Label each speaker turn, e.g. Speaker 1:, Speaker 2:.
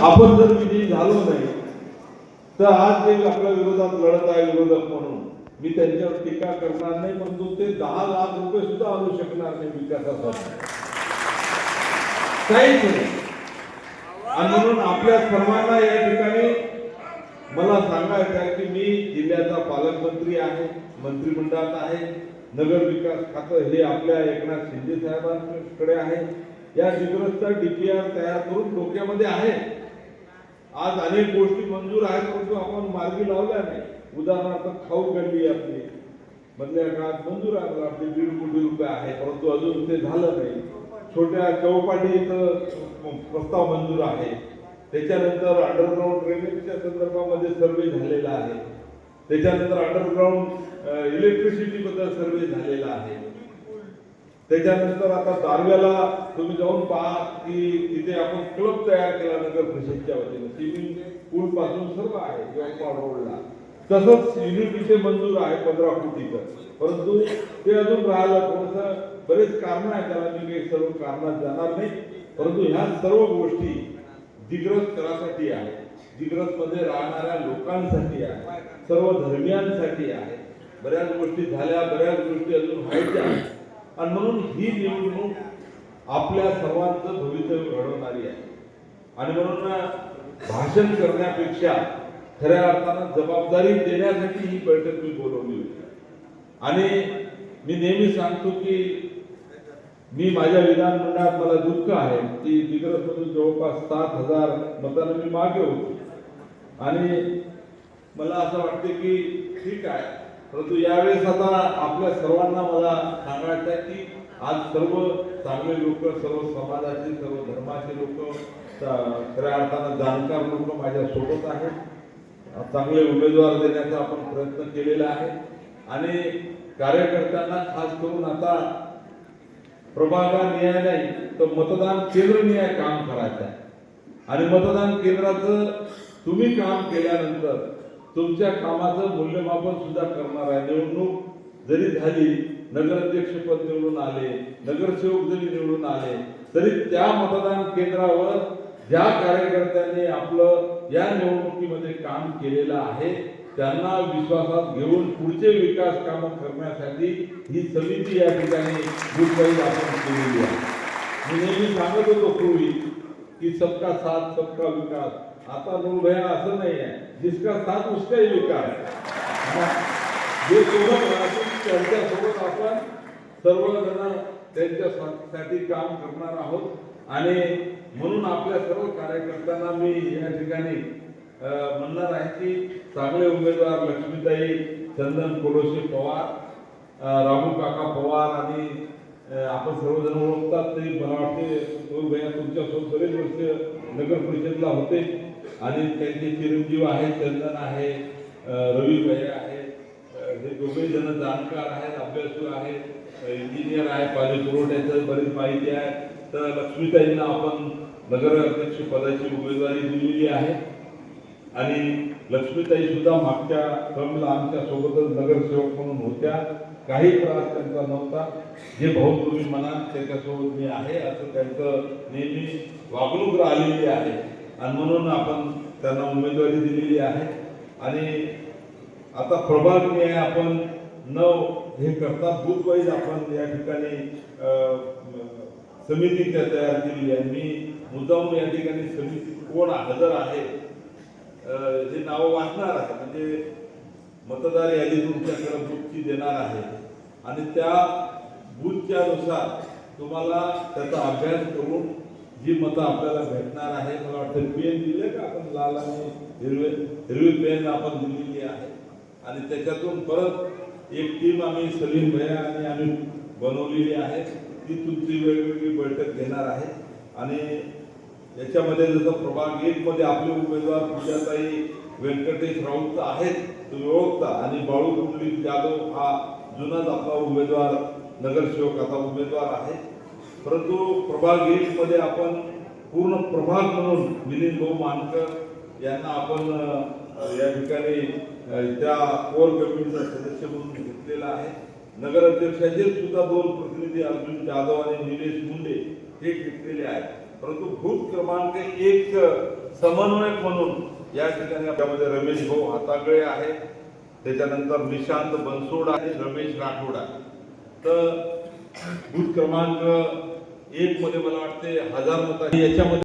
Speaker 1: आपण जर विजयी झालो नाही तर आज जे आपल्या विरोधात लढत आहे विरोधक म्हणून. मी त्यांच्यावर टीका करणार नाही परंतु ते दहा लाख रुपये सुद्धा आणू शकणार नाही विकासासाठी. काहीच नाही आणि म्हणून आपल्या सर्वांना या ठिकाणी मला सांगायचं आहे की मी जिल्ह्याचा पालकमंत्री आहे मंत्रिमंडळात आहे नगर विकास खातं हे आपल्या एकनाथ शिंदे साहेबांकडे आहे. या दिग्रसचा डीपीआर तयार करून डोक्यामध्ये आहे. आज अनेक गोष्टी मंजूर आहेत परंतु आपण मार्गी लावल्या नाही. उदाहरणार्थ खाऊ गल्ली आपली. मधल्या काळात मंजूर आहे मला दीड कोटी रुपये आहे परंतु अजून ते झालं नाही. छोट्या चौपाटी इथं प्रस्ताव मंजूर आहे. त्याच्यानंतर अंडरग्राऊंड रेल्वेच्या संदर्भामध्ये सर्वे झालेला आहे. त्याच्यानंतर अंडरग्राऊंड इलेक्ट्रिसिटी बद्दल सर्वे झालेला आहे. त्याच्यानंतर आता दारव्याला तुम्ही जाऊन पहा की तिथे आपण क्लब तयार केला नगर परिषदच्या वतीने. स्विमिंग पूल पासून सर्व आहे यवतमाळ रोडला तसंच युनिटीचे मंजूर आहे पंधरा कोटीचं परंतु ते अजून राहिलं थोडस बरेच कारण आहेत त्याला मी काही सर्व कारणात जाणार नाही. परंतु ह्या सर्व गोष्टी दिग्रस करासाठी आहे दिग्रसमध्ये राहणाऱ्या लोकांसाठी आहे सर्व धर्मियांसाठी आहे बऱ्याच गोष्टी झाल्या बऱ्याच गोष्टी अजून व्हायच्या आहेत. आणि म्हणून ही निवडणूक आपल्या सर्वांचं भवितव्य घडवणारी आहे. आणि म्हणून भाषण करण्यापेक्षा खऱ्या अर्थानं जबाबदारी देण्यासाठी ही बैठक मी बोलवली होती. आणि मी नेहमी सांगतो की मी माझ्या विधानमंडळात मला दुःख आहे की दिग्रसमधून जवळपास सात हजार मतानं मी मागे होतो. आणि मला असं वाटते की ठीक आहे परंतु यावेळेस आता आपल्या सर्वांना मला सांगायचं आहे की आज सर्व चांगले लोक सर्व समाजाचे सर्व धर्माचे लोक खऱ्या अर्थानं जाणकार लोक माझ्या सोबत आहेत चांगले उमेदवार देण्याचा आपण प्रयत्न केलेला आहे. आणि कार्यकर्त्यांना खास करून आता प्रभागा न्याय नाही तर मतदान केंद्र न्याय काम करायचं आहे. आणि मतदान केंद्राचं तुम्ही काम केल्यानंतर तुमच्या कामाचं मूल्यमापन सुद्धा करणार आहे. निवडणूक जरी झाली नगराध्यक्षपद निवडून आले नगरसेवक जरी निवडून आले तरी त्या मतदान केंद्रावर ज्या कार्यकर्त्यांनी आपलं या निवडणुकीमध्ये काम केलेलं आहे त्यांना विश्वासात घेऊन पुढचे विकास कामं करण्यासाठी ही समिती या ठिकाणी गुरुवारी आपण केलेली आहे. मी नेहमी सांगत होतो पूर्वी की सबका साथ सबका विकास. आता भैया असं नाही आहे जिसका साथ उसका ही विकास जे सोबत राहतील त्यांच्यासोबत आपण सर्वजण त्यांच्यासाठी काम करणार आहोत. आणि म्हणून आपल्या सर्व कार्यकर्त्यांना मी या ठिकाणी म्हणणार आहे की चांगले उमेदवार लक्ष्मीताई चंदन कोलोशे पवार राहुल रामू काका पवार आणि आपण सर्वजण ओळखतात. ते मला वाटते भैया तुमच्यासोबत बरेच वर्ष नगर परिषदला होते. आणि त्यांचे चिरंजीव आहे चंदन आहे रवी भैया आहे जे हे दोघे जण जाणकार आहेत अभ्यासू आहेत इंजिनियर आहे पाणी पुरवठ्याचं बरीच माहिती आहे. तर लक्ष्मीताईंना आपण नगर अध्यक्ष पदाची उमेदवारी दिलेली आहे. आणि लक्ष्मीताई सुद्धा मागच्या टर्मला आमच्या सोबतच नगरसेवक म्हणून होत्या. काही त्रास त्यांचा नव्हता. जे भाऊ तुम्ही म्हणाल त्याच्यासोबत मी आहे असं त्यांचं नेहमी वागणूक राहिलेली आहे. आणि म्हणून आपण त्यांना उमेदवारी दिलेली आहे. आणि आता प्रभाग न्याय आपण न हे करता बुथवाईज आपण या ठिकाणी समिती त्या तयार केलेली आहे. मी मुद्दाम या ठिकाणी समिती कोण हजर आहे जे हे नावं वाचणार आहे म्हणजे मतदार यादी तुमच्याकडे बुथची देणार आहे. आणि त्या बूथच्या नुसार तुम्हाला त्याचा अभ्यास करून जी मतं आपल्याला भेटणार आहे मला वाटतं पेन दिले का आपण लाल आणि हिरवे हिरवी पेन आपण दिलेली आहे. आणि त्याच्यातून परत एक टीम आम्ही सलीम भैया आणि आम्ही बनवलेली आहे. ती तुमची वेगवेगळी बैठक घेणार आहे. आणि याच्यामध्ये जसं प्रभाग एकमध्ये आपले उमेदवार पूजाताई व्यंकटेश राऊत आहेत तुम्ही ओळखता. आणि बाळू कुंडली जाधव हा जुनाच आपला उमेदवार नगरसेवक आता उमेदवार आहे. परंतु प्रभाग एक मध्ये आपण पूर्ण प्रभाग म्हणून विनीत भाऊ मानकर यांना आपण या ठिकाणी त्या कोर कमिटीचा सदस्य म्हणून घेतलेला आहे. नगराध्यक्षाचे सुद्धा दोन प्रतिनिधी अर्जुन जाधव आणि निलेश मुंडे हे घेतलेले आहेत. परंतु भूत क्रमांक एक समन्वयक म्हणून या ठिकाणी आपल्यामध्ये रमेश भाऊ हातागळे आहे. त्याच्यानंतर निशांत बनसोड आहे रमेश राठोड आहे. तर बूथ क्रमांक एक मध्ये मला वाटते हजार मत याच्यामध्ये